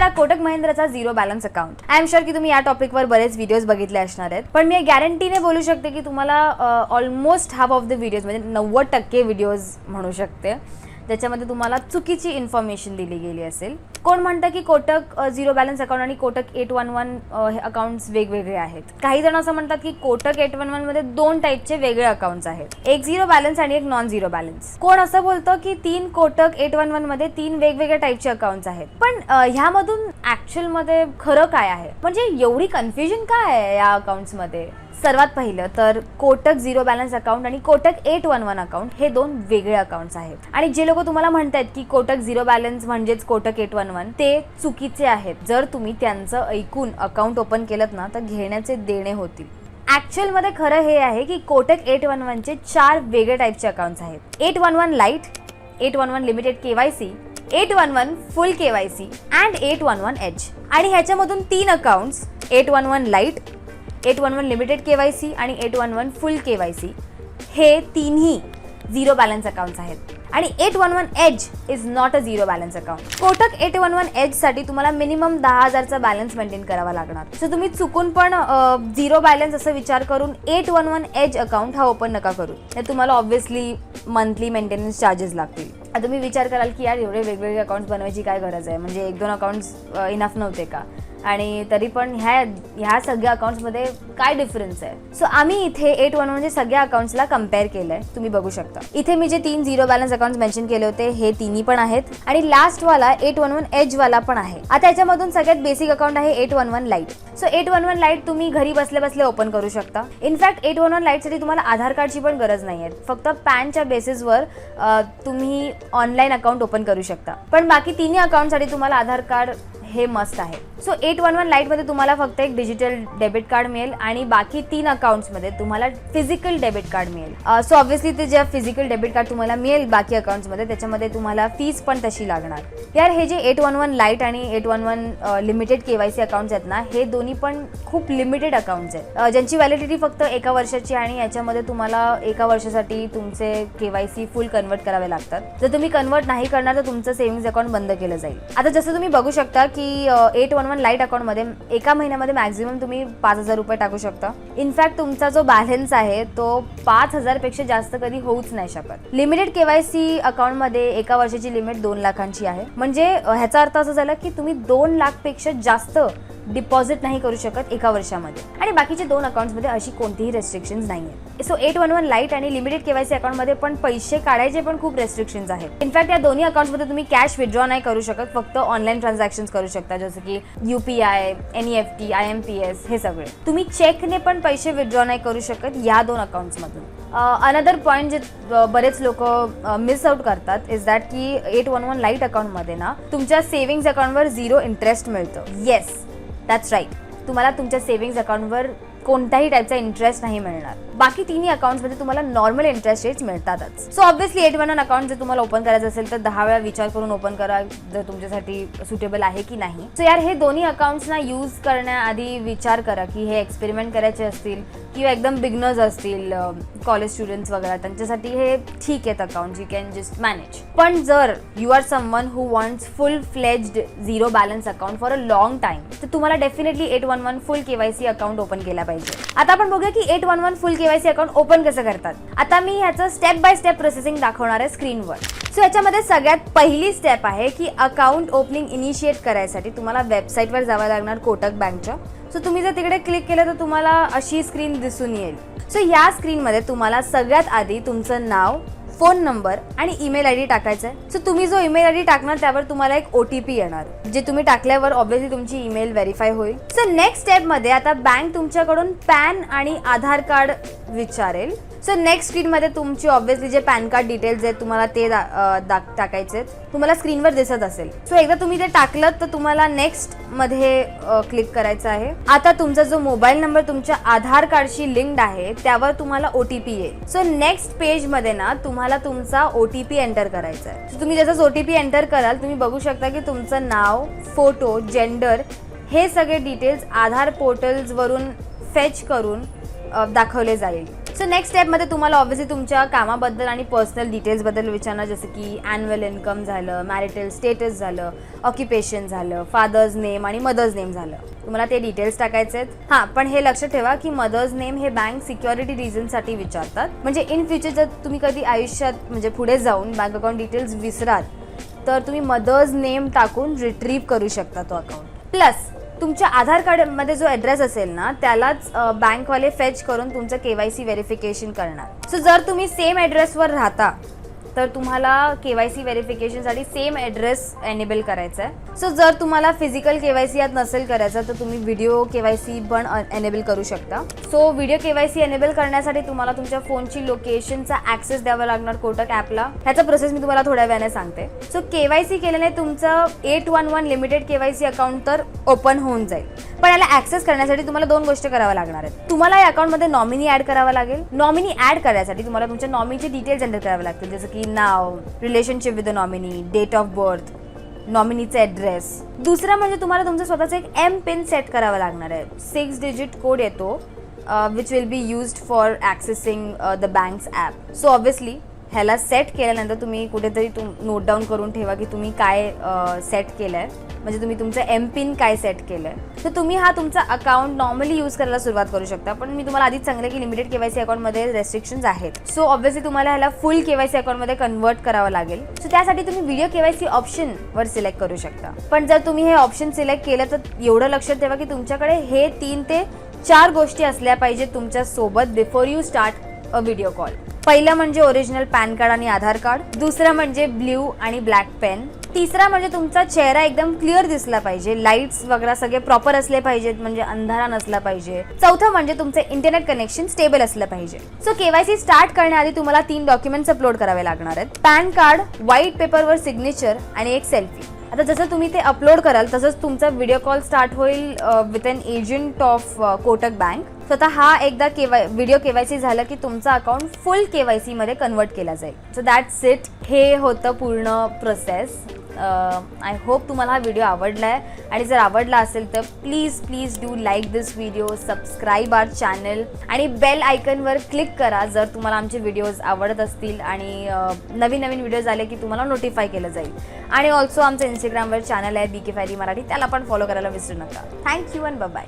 करा Kotak महिंद्राचा zero balance account I am sure की तुम्ही या टॉपिकवर बरेच व्हिडिओज बघितले असणार आहेत. पण मी गॅरंटीने बोलू शकते की तुम्हाला almost half of the videos म्हणजे नव्वद टक्के व्हिडिओज म्हणू शकते. ज्याच्यामध्ये तुम्हाला चुकीची इन्फॉर्मेशन दिली गेली असेल. कोण म्हणतं की कोटक झिरो बॅलन्स अकाउंट आणि कोटक एट वन वन हे अकाउंट्स वेगवेगळे आहेत. काही जण असं म्हणतात की कोटक एट वन वनमध्ये दोन टाईपचे वेगळे अकाउंट्स आहेत. एक झिरो बॅलन्स आणि एक नॉन झिरो बॅलन्स कोण असं बोलतं की तीन कोटक एट वन वनमध्ये तीन वेगवेगळ्या टाईपचे अकाउंट्स आहेत. पण ह्यामधून ऍक्च्युअलमध्ये खरं काय आहे? म्हणजे एवढी कन्फ्युजन काय आहे या अकाउंट्समध्ये सर्वात पहिलं तर कोटक झिरो बॅलन्स अकाउंट आणि Kotak eight one one account हे दोन वेगळे अकाउंट्स आहेत. आणि जे लोक तुम्हाला म्हणतात की कोटक झिरो बॅलन्स म्हणजेच कोटक एट वन वन ते चुकीचे आहेत. जर तुम्ही त्यांचं ऐकून अकाउंट ओपन केलं ना तर घेण्याचे देणे होतील. ॲक्च्युअलमध्ये खरं हे आहे की कोटक एट वन वनचे चार वेगळे टाईपचे अकाउंट्स आहेत. Eight one one lite eight one one limited K Y C eight one one full K Y C and eight one one H. आणि ह्याच्यामधून तीन accounts eight one one lite eight one one limited K Y C आणि eight one one full K Y C. हे तिन्ही zero balance accounts आहेत. आणि eight one one edge is not a zero balance account Kotak eight one one एजसाठी तुम्हाला minimum दहा हजारचा balance maintain करावा लागणार. सो तुम्ही चुकून पण झिरो बॅलन्स असं विचार करून eight one one edge account हा ओपन नका करू. तर तुम्हाला ऑब्व्हियसली मंथली मेंटेनन्स चार्जेस लागतील. तुम्ही विचार कराल की यार एवढे वेगवेगळे अकाउंट्स बनवायची काय गरज आहे? म्हणजे एक दोन अकाउंट्स इनफ नव्हते का? आणि तरी पण ह्या ह्या सगळ्या अकाउंट्समध्ये काय डिफरन्स आहे? सो आम्ही इथे एट वन म्हणजे सगळ्या अकाउंट्सला कंपेअर केलं आहे तुम्ही बघू शकता. इथे मी जे तीन झिरो बॅलन्स अकाउंट मेन्शन केले होते हे तिन्ही पण आहेत. आणि लास्ट वाला एट वन वन एजवाला पण आहे. आता याच्यामधून सगळ्यात बेसिक अकाउंट आहे eight one one lite so eight one one lite तुम्ही घरी बसल्या बसल्या ओपन करू शकता. In fact eight one one लाईटसाठी तुम्हाला आधार कार्डची पण गरज नाही आहे. फक्त पॅनच्या बेसिसवर तुम्ही ऑनलाईन अकाउंट ओपन करू शकता. पण बाकी तिन्ही अकाउंटसाठी तुम्हाला आधार कार्ड हे मस्त आहे. सो एट वन वन लाईटमध्ये तुम्हाला फक्त एक डिजिटल डेबिट कार्ड मिळेल आणि बाकी तीन अकाउंट्समध्ये तुम्हाला फिजिकल डेबिट कार्ड मिळेल. Uh, सो ऑब्व्हियसली ते जे फिजिकल डेबिट कार्ड तुम्हाला मिळेल बाकी अकाउंट्समध्ये त्याच्यामध्ये तुम्हाला फीज पण तशी लागणार. यार हे जे एट वन वन लाइट आणि eight one one limited K Y C accounts आहेत ना हे दोन्ही पण खूप लिमिटेड अकाउंट्स आहेत. Uh, ज्यांची व्हॅलिडिटी फक्त एका वर्षाची आणि याच्यामध्ये तुम्हाला एका वर्षासाठी तुमचे K Y C full convert करावे लागतात. जर तुम्ही कन्वर्ट नाही करणार तर तुमचं सेव्हिंग्स अकाउंट बंद केलं जाईल. आता जसं तुम्ही बघू शकता की की एट वन वन लाइट अकाउंटमध्ये एका महिन्यामध्ये मॅक्झिमम तुम्ही पाच हजार रुपये टाकू शकता. इनफॅक्ट तुमचा जो बॅलन्स आहे तो पाच हजारपेक्षा जास्त कधी होऊच नाही शकत. लिमिटेड केवायसी अकाउंटमध्ये एका वर्षाची लिमिट दोन लाखांची आहे. म्हणजे ह्याचा अर्थ असा झाला की तुम्ही दोन लाखपेक्षा जास्त डिपॉझिट नाही करू शकत एका वर्षामध्ये. आणि बाकीचे दोन अकाउंट्समध्ये अशी कोणतीही रेस्ट्रिक्शन्स नाही आहे so eight one one lite आणि लिमिटेड केवायसी अकाउंटमध्ये पण पैसे काढायचे पण खूप रेस्ट्रिक्शन्स आहेत. इनफॅक्ट या दोन्ही अकाउंट्समध्ये तुम्ही कॅश विथड्रॉ नाही करू शकत फक्त ऑनलाईन ट्रान्झॅक्शन करू शकता जसं की UPI N E F T I M P S हे सगळे. तुम्ही चेकने पण पैसे विथड्रॉ नाही करू शकत या दोन अकाउंट्समधून. अनदर पॉईंट जे बरेच लोक मिस आउट करतात इज दॅट की एट वन वन लाइट अकाउंटमध्ये ना तुमच्या सेव्हिंग्स अकाउंटवर झिरो इंटरेस्ट मिळतं. येस दॅट्स राईट तुम्हाला तुमच्या सेव्हिंग्ज अकाउंटवर कोणत्याही टाईपचा इंटरेस्ट नाही मिळणार. बाकी तिन्ही अकाउंटमध्ये तुम्हाला नॉर्मल इंटरेस्ट रेट्स मिळतातच. So obviously eight one account जर तुम्हाला ओपन करायचं असेल तर दहा वेळा विचार करून ओपन करा जर तुमच्यासाठी सुटेबल आहे की नाही. सो यार हे दोन्ही अकाउंट्सना यूज करण्याआधी विचार करा की हे एक्सपेरिमेंट करायचे असतील किंवा एकदम बिगनर्स असतील कॉलेज स्टुडंट्स वगैरे त्यांच्यासाठी हे ठीक आहेत account you can just manage पण जर you are someone who wants full fledged zero balance account for a long time तर तुम्हाला definitely eight one one full KYC account open केला पाहिजे. आता आपण बघूया की eight one one full KYC account open कसं करतात. आता मी ह्याचं स्टेप बाय स्टेप प्रोसेसिंग दाखवणार आहे स्क्रीनवर सो याच्यामध्ये सगळ्यात पहिली स्टेप आहे की अकाउंट ओपनिंग इनिशिएट करायसाठी तुम्हाला वेबसाईटवर जावं लागणार कोटक बँकच्या सो तुम्ही जर तिकडे क्लिक केलं तर तुम्हाला अशी स्क्रीन दिसून येईल. सो या स्क्रीनमध्ये तुम्हाला सगळ्यात आधी तुमचं नाव फोन नंबर आणि ईमेल आय डी टाकायचा आहे. सो तुम्ही जो ईमेल आय डी टाकणार त्यावर तुम्हाला एक ओ टी पी येणार. जे तुम्ही टाकल्यावर ऑब्व्हियसली तुमची ईमेल व्हेरीफाय होईल. सो नेक्स्ट स्टेपमध्ये आता बँक तुमच्याकडून पॅन आणि आधार कार्ड विचारेल. सो नेक्स्ट स्क्रीनमध्ये तुमची ऑब्व्हियसली जे पॅन कार्ड डिटेल्स आहेत तुम्हाला ते दा- दा- टाकायचे आहेत. तुम्हाला स्क्रीनवर दिसत असेल. सो एकदा तुम्ही ते टाकलं तर तुम्हाला नेक्स्टमध्ये क्लिक करायचं आहे. आता तुमचा जो मोबाईल नंबर तुमच्या आधार कार्डशी लिंक्ड आहे त्यावर तुम्हाला ओ टी पी येईल. सो नेक्स्ट पेजमध्ये ना तुम्हाला तुमचा ओ टी पी एंटर करायचा आहे. तुम्ही जसंच ओ टी पी एंटर कराल तुम्ही बघू शकता की तुमचं नाव फोटो जेंडर हे सगळे डिटेल्स आधार पोर्टल्सवरून फेच करून दाखवले जाईल. सो नेक्स्ट स्टेपमध्ये तुम्हाला ऑब्व्हियसली तुमच्या कामाबद्दल आणि पर्सनल डिटेल्सबद्दल विचारणार जसं की ॲन्युअल इन्कम झालं मॅरिटल स्टेटस झालं ऑक्युपेशन झालं फादर्स नेम आणि मदर्स नेम झालं. तुम्हाला ते डिटेल्स टाकायचे आहेत. हां पण हे लक्षात ठेवा की मदर्स नेम हे बँक सिक्युरिटी रिझनसाठी विचारतात. म्हणजे इन फ्युचर जर तुम्ही कधी आयुष्यात म्हणजे पुढे जाऊन बँक अकाउंट डिटेल्स विसराल तर तुम्ही मदर्स नेम टाकून रिट्रीव्ह करू शकता तो अकाउंट प्लस तुमच्या आधार कार्डमध्ये जो ॲड्रेस असेल ना त्यालाच बँकवाले फेच करून तुमचं के वाय सी व्हेरिफिकेशन करणार. सो जर तुम्ही सेम ॲड्रेसवर राहता तर तुम्हाला के वाय सी व्हेरिफिकेशनसाठी सेम ॲड्रेस एनेबल करायचा आहे सो जर तुम्हाला फिजिकल के वाय सी यात नसेल करायचं तर तुम्ही व्हिडिओ के वाय सी पण एनेबल करू शकता. So video K Y C enable करण्यासाठी तुम्हाला तुमच्या फोनची लोकेशनचा ॲक्सेस द्यावा लागणार कोटक ॲपला ह्याचा प्रोसेस मी तुम्हाला थोड्या वेळाने सांगते. सो के वाय सी केल्याने तुमचं eight one one limited K Y C account तर ओपन होऊन जाईल. पण याला ॲक्सेस करण्यासाठी तुम्हाला दोन गोष्टी कराव्या लागणार आहेत. तुम्हाला या अकाउंटमध्ये नॉमिनी ॲड करावा लागेल. नॉमिनी ॲड करण्यासाठी तुम्हाला तुमच्या नॉमिनीचे डिटेल्स एंटर करावे लागतील. जसं की नाव relationship with the nominee date of birth नॉमिनीचा address दुसरं म्हणजे तुम्हाला तुमचं स्वतःचं एक एम पिन सेट करावं लागणार आहे. सिक्स डिजिट कोड येतो which will be used for accessing the bank's app so obviously ह्याला सेट केल्यानंतर तुम्ही कुठेतरी तुम नोट डाऊन करून ठेवा की तुम्ही काय सेट केलं आहे म्हणजे तुम्ही तुमचं एम पिन काय सेट केलं आहे तर तुम्ही हा तुमचा अकाउंट नॉर्मली यूज करायला सुरुवात करू शकता. पण मी तुम्हाला आधीच सांगितलं की लिमिटेड के वाय सी अकाउंटमध्ये रेस्ट्रिक्शन्स आहेत. सो ऑब्व्हियसली तुम्हाला ह्याला फुल के वाय सी अकाउंटमध्ये कन्वर्ट करावं लागेल. सो त्यासाठी तुम्ही व्हिडिओ के वाय सी ऑप्शनवर सिलेक्ट करू शकता. पण जर तुम्ही हे ऑप्शन सिलेक्ट केलं तर एवढं लक्षात ठेवा की तुमच्याकडे हे तीन ते चार गोष्टी असल्या पाहिजेत तुमच्यासोबत before you start a video call पहिलं म्हणजे ओरिजिनल पॅन कार्ड आणि आधार कार्ड दुसरं म्हणजे ब्ल्यू आणि ब्लॅक पेन. तिसरा म्हणजे तुमचा चेहरा एकदम क्लिअर दिसला पाहिजे. लाईट्स वगैरे सगळे प्रॉपर असले पाहिजेत म्हणजे अंधारा नसला पाहिजे. चौथं म्हणजे तुमचं इंटरनेट कनेक्शन स्टेबल असलं पाहिजे. सो केवायसी स्टार्ट करण्याआधी तुम्हाला तीन डॉक्युमेंट्स अपलोड करावे लागणार आहेत. पॅन कार्ड व्हाईट पेपरवर सिग्नेचर आणि एक सेल्फी आता जसं तुम्ही ते अपलोड कराल तसंच तुमचा व्हिडिओ कॉल स्टार्ट होईल with an agent of Kotak bank स्वतः हा एकदा केवाय व्हिडिओ केवायसी झालं की तुमचा अकाउंट फुल के वाय सीमध्ये कन्वर्ट केला जाईल. सो दॅट्स इट हे होतं पूर्ण प्रोसेस आय होप तुम्हाला हा व्हिडिओ आवडला आहे. आणि जर आवडला असेल तर please please do like this video subscribe our channel आणि बेल आयकनवर क्लिक करा जर तुम्हाला आमचे व्हिडिओज आवडत असतील आणि नवीन नवीन व्हिडिओज आले की तुम्हाला नोटिफाय केलं जाईल. आणि ऑल्सो आमचं इंस्टाग्रामवर चॅनल आहे बी के फायरी मराठी त्याला पण फॉलो करायला विसरू नका. Thank you and bye